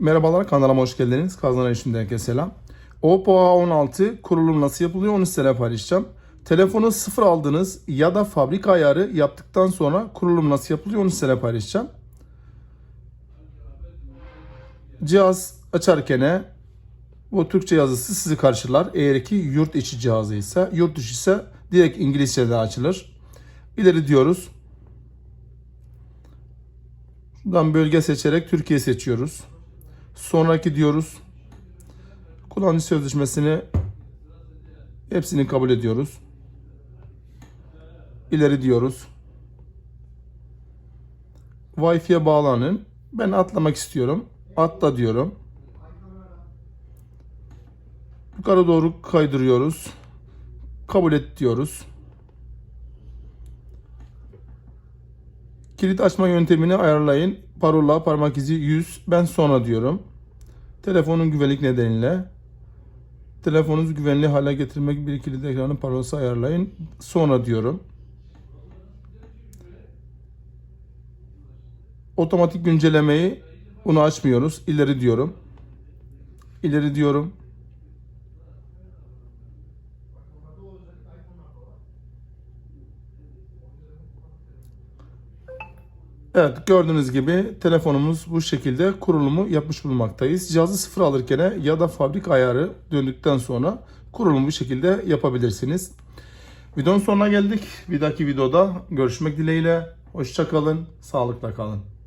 Merhabalar kanalıma hoş geldiniz. Kazan için herkese selam. Oppo A16 kurulum nasıl yapılıyor onu size paylaşacağım. Telefonu sıfır aldınız ya da fabrika ayarı yaptıktan sonra kurulum nasıl yapılıyor onu size paylaşacağım. Cihaz açarken bu Türkçe yazısı sizi karşılar. Eğer ki yurt içi cihazı ise, yurt dışı ise direkt İngilizce'de açılır. İleri diyoruz. Buradan bölge seçerek Türkiye seçiyoruz. Sonraki diyoruz. Kullanıcı sözleşmesini hepsini kabul ediyoruz. İleri diyoruz. Wi-Fi'ye bağlanın. Ben atlamak istiyorum. Atla diyorum. Yukarı doğru kaydırıyoruz. Kabul et diyoruz. Kilit açma yöntemini ayarlayın. Parola, parmak izi 100. Ben sonra diyorum. Telefonun güvenlik nedeniyle telefonunuzu güvenli hale getirmek bir kilit ekranın parolası ayarlayın. Sonra diyorum. Otomatik güncellemeyi bunu açmıyoruz. İleri diyorum. İleri diyorum. Evet gördüğünüz gibi telefonumuz bu şekilde kurulumu yapmış bulunmaktayız. Cihazı sıfır alırken ya da fabrika ayarı döndükten sonra kurulumu bu şekilde yapabilirsiniz. Videonun sonuna geldik. Bir dahaki videoda görüşmek dileğiyle. Hoşçakalın, sağlıkla kalın.